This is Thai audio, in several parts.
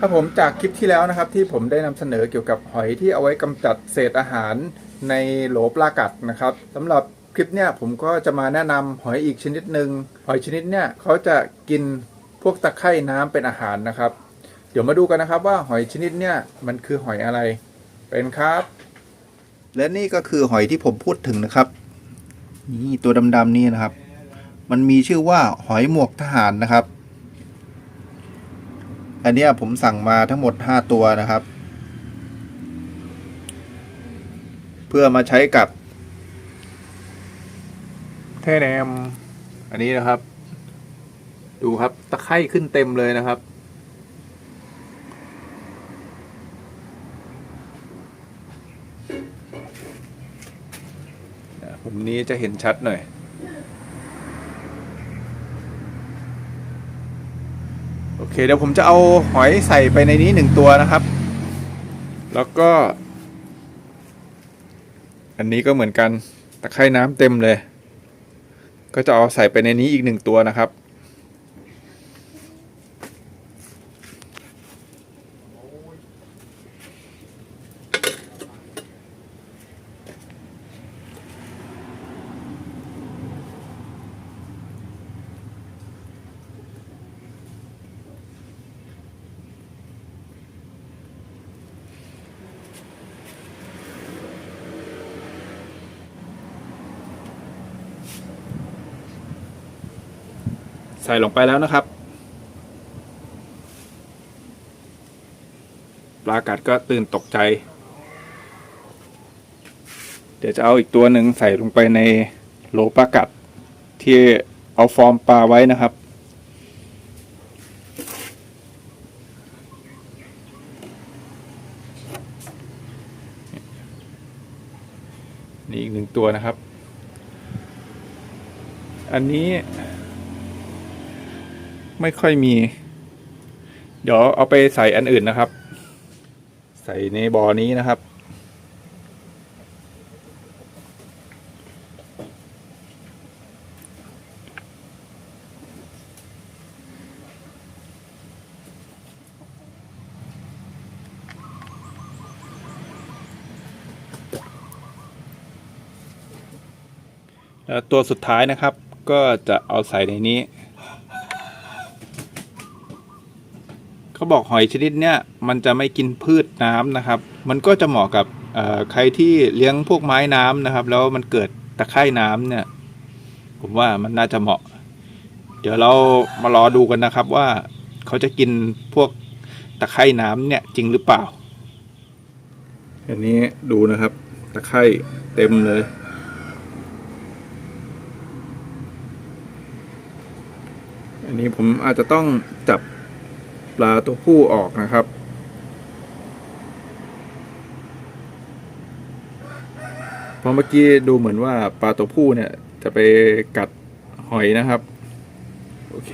ครับผมจากคลิปที่แล้วนะครับที่ผมได้นำเสนอเกี่ยวกับหอยที่เอาไว้กำจัดเศษอาหารในโหลปลากัดนะครับสำหรับคลิปเนี้ยผมก็จะมาแนะนำหอยอีกชนิดหนึ่งหอยชนิดเนี้ยเขาจะกินพวกตะไคร่น้ำเป็นอาหารนะครับ เดี๋ยวมาดูกันนะครับว่าหอยชนิดเนี้ยมันคือหอยอะไรเป็นครับ และนี่ก็คือหอยที่ผมพูดถึงนะครับ นี่ตัวดำๆนี่นะครับ มันมีชื่อว่าหอยหมวกทหารนะครับ อันเนี้ยผมสั่งมาทั้งหมด 5 ตัวนะครับ เพื่อมาใช้กับแท่แนม อันนี้นะครับ ดูครับตะไคร่ขึ้นเต็มเลยนะครับผมนี้จะเห็นชัดหน่อย โอ เคเดี๋ยวผมจะเอาหอยใส่ไปในนี้หนึ่งตัวนะครับ แล้วก็ อันนี้ก็เหมือนกันตะไคร่น้ำเต็มเลย ก็จะเอาใส่ไปในนี้อีกหนึ่งตัวนะครับ ใส่ลงไปแล้วนะครับ ปลากัดก็ตื่นตกใจ เดี๋ยวจะเอาอีกตัวหนึ่งใส่ลงไปในโหลปลากัด ที่เอาฟอร์มปลาไว้นะครับนี่อีกหนึ่งตัวนะครับ อันนี้ ไม่ค่อยมี เดี๋ยวเอาไปใส่อันอื่นนะครับ ใส่ในบอ่อนี้นะครับ แล้วตัวสุดท้ายนะครับ ก็จะเอาใส่ในนี้ เขาบอกหอยชนิดเนี้ยมันจะไม่กินพืชน้ำนะครับ มันก็จะเหมาะกับใครที่เลี้ยงพวกไม้น้ำนะครับ แล้วมันเกิดตะไคร่น้ำเนี่ย ผมว่ามันน่าจะเหมาะ เดี๋ยวเรามารอดูกันนะครับว่าเขาจะกินพวกตะไคร่น้ำเนี่ยจริงหรือเปล่า อันนี้ดูนะครับ ตะไคร่เต็มเลยอันนี้ผมอาจจะต้องจับ ปลาตัวผู้ออกนะครับพราะเมื่อกี้ดูเหมือนว่าปลาตัวผู้เนี่ยจะไปกัดหอยนะครับ โอเค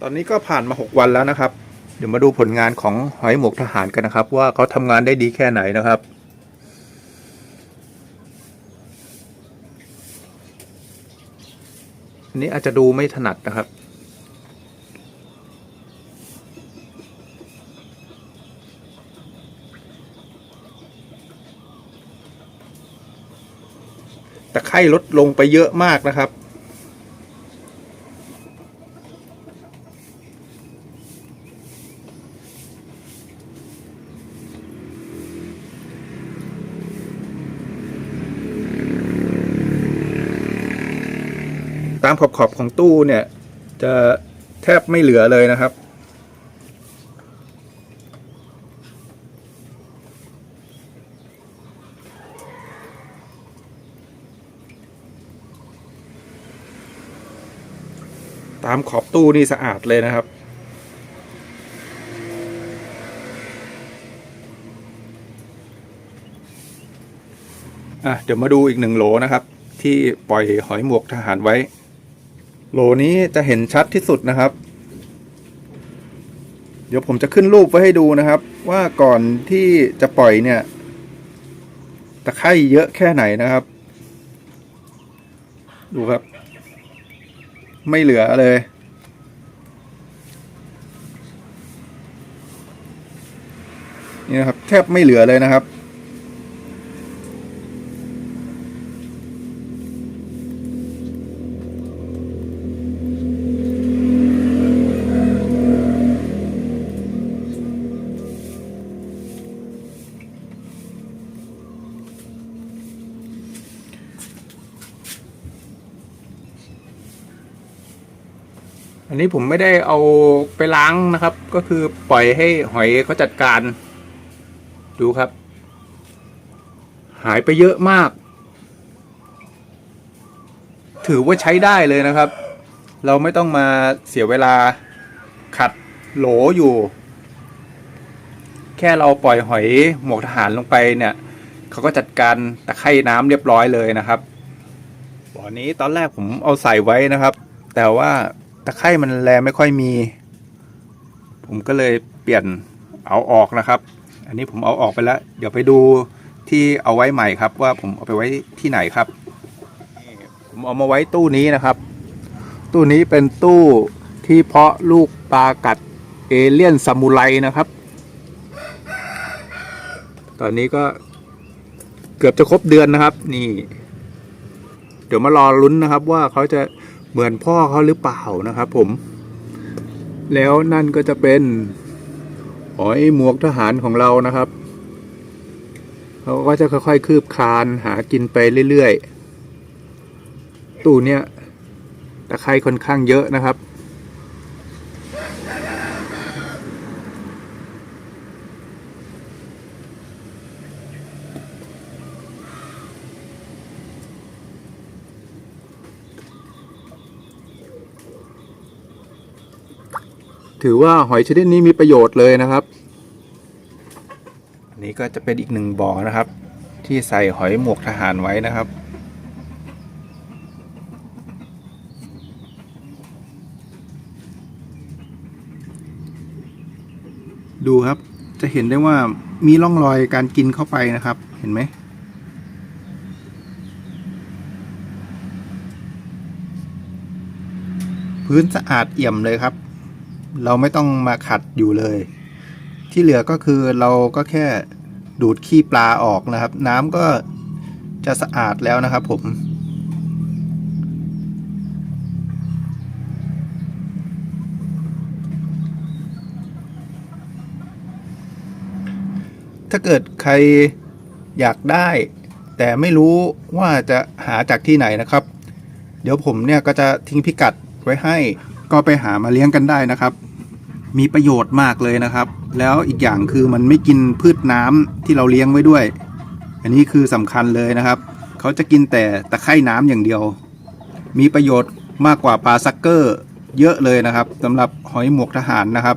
ตอนนี้ก็ผ่านมา 6 วันแล้วนะครับ ดี๋ยวมาดูผลงานของหอยหมวกทหารกันนะครับ ว่าเขาทำงานได้ดีแค่ไหนนะครับอันนี้อาจจะดูไม่ถนัดนะครับ แต่ไข้ลดลงไปเยอะมากนะครับ ตามขอบขอบของตู้เนี่ย จะแทบไม่เหลือเลยนะครับ ตามขอบตู้นี่สะอาดเลยนะครับอะเดี๋ยวมาดูอีกหนึ่งโหลนะครับ ที่ปล่อยหอยหมวกทหารไว้ โหลนี้จะเห็นชัดที่สุดนะครับ เดี๋ยวผมจะขึ้นรูปไว้ให้ดูนะครับ ว่าก่อนที่จะปล่อยเนี่ยตะไคร่เยอะแค่ไหนนะครับ ดูครับ ไม่เหลือเลย นี่นะครับ แทบไม่เหลือเลยนะครับ อันนี้ผมไม่ได้เอาไปล้างนะครับ ก็คือปล่อยให้หอยเขาจัดการ ดูครับ หายไปเยอะมาก ถือว่าใช้ได้เลยนะครับ เราไม่ต้องมาเสียเวลาขัดโหลอยู่ แค่เราปล่อยหอยหมวกทหารลงไปเนี่ยเขาก็จัดการตะไคร่น้ำเรียบร้อยเลยนะครับบ่อนี้ตอนแรกผมเอาใส่ไว้นะครับ แต่ว่า ตะไคร่มันแลไม่ค่อยมี ผมก็เลยเปลี่ยนเอาออกนะครับ อันนี้ผมเอาออกไปแล้ว เดี๋ยวไปดูที่เอาไว้ใหม่ครับ ว่าผมเอาไปไว้ที่ไหนครับผมเอามาไว้ตู้นี้นะครับ ตู้นี้เป็นตู้ที่เพาะลูกปลากัดเอเลี่ยนซามูไรนะครับ ตอนนี้ก็เกือบจะครบเดือนนะครับ นี่ เดี๋ยวมารอลุ้นนะครับว่าเขาจะ เหมือนพ่อเขาหรือเปล่านะครับผม แล้วนั่นก็จะเป็นหอยหมวกทหารของเรานะครับเขาก็จะค่อยๆ คืบคลานหากินไปเรื่อยๆ ตู้เนี้ยตะไคร่ค่อนข้างเยอะนะครับ ถือว่าหอยชนิดนี้มีประโยชน์เลยนะครับอันนี้ก็จะเป็นอีกหนึ่งบ่อนะครับ ที่ใส่หอยหมวกทหารไว้นะครับดูครับ จะเห็นได้ว่ามีร่องรอยการกินเข้าไปนะครับ เห็นไหม พื้นสะอาดเอี่ยมเลยครับ เราไม่ต้องมาขัดอยู่เลย ที่เหลือก็คือเราก็แค่ดูดขี้ปลาออกนะครับ น้ำก็จะสะอาดแล้วนะครับผมถ้าเกิดใครอยากได้ แต่ไม่รู้ว่าจะหาจากที่ไหนนะครับ เดี๋ยวผมเนี่ยก็จะทิ้งพิกัดไว้ให้ ก็ไปหามาเลี้ยงกันได้นะครับ มีประโยชน์มากเลยนะครับ แล้วอีกอย่างคือมันไม่กินพืชน้ำที่เราเลี้ยงไว้ด้วย อันนี้คือสำคัญเลยนะครับ เขาจะกินแต่ตะไคร่น้ำอย่างเดียว มีประโยชน์มากกว่าปลาซักเกอร์ เยอะเลยนะครับสำหรับหอยหมวกทหารนะครับ